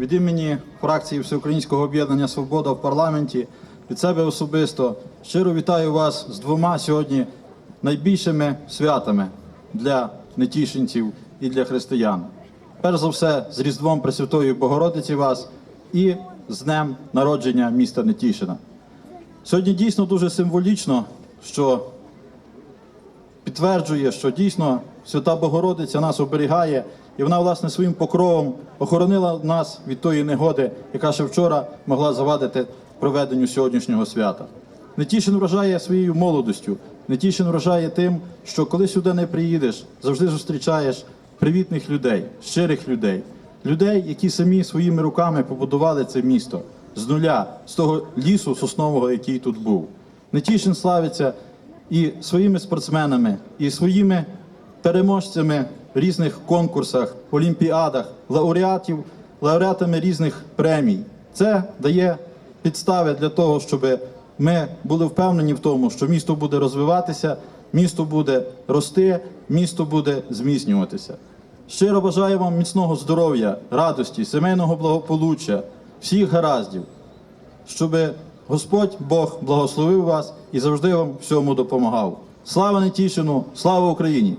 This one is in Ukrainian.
від імені фракції Всеукраїнського об'єднання Свобода в парламенті, від себе особисто щиро вітаю вас з двома сьогодні найбільшими святами для нетішинців і для християн. Перш за все, з Різдвом Пресвятої Богородиці вас і з днем народження міста Нетішина. Сьогодні дійсно дуже символічно, що підтверджує, що дійсно Свята Богородиця нас оберігає, і вона, власне, своїм покровом охоронила нас від тої негоди, яка ще вчора могла завадити проведенню сьогоднішнього свята. Нетішин вражає своєю молодостю, Нетішин вражає тим, що коли сюди не приїдеш, завжди зустрічаєш привітних людей, щирих людей, людей, які самі своїми руками побудували це місто з нуля, з того лісу соснового, який тут був. Нетішин славиться і своїми спортсменами, і своїми переможцями різних конкурсах, олімпіадах, лауреатів, лауреатами різних премій. Це дає підстави для того, щоб ми були впевнені в тому, що місто буде розвиватися, місто буде рости, місто буде зміцнюватися. Щиро бажаю вам міцного здоров'я, радості, сімейного благополуччя, всіх гараздів, щоб Господь Бог благословив вас і завжди вам всьому допомагав. Слава Нетішину, слава Україні!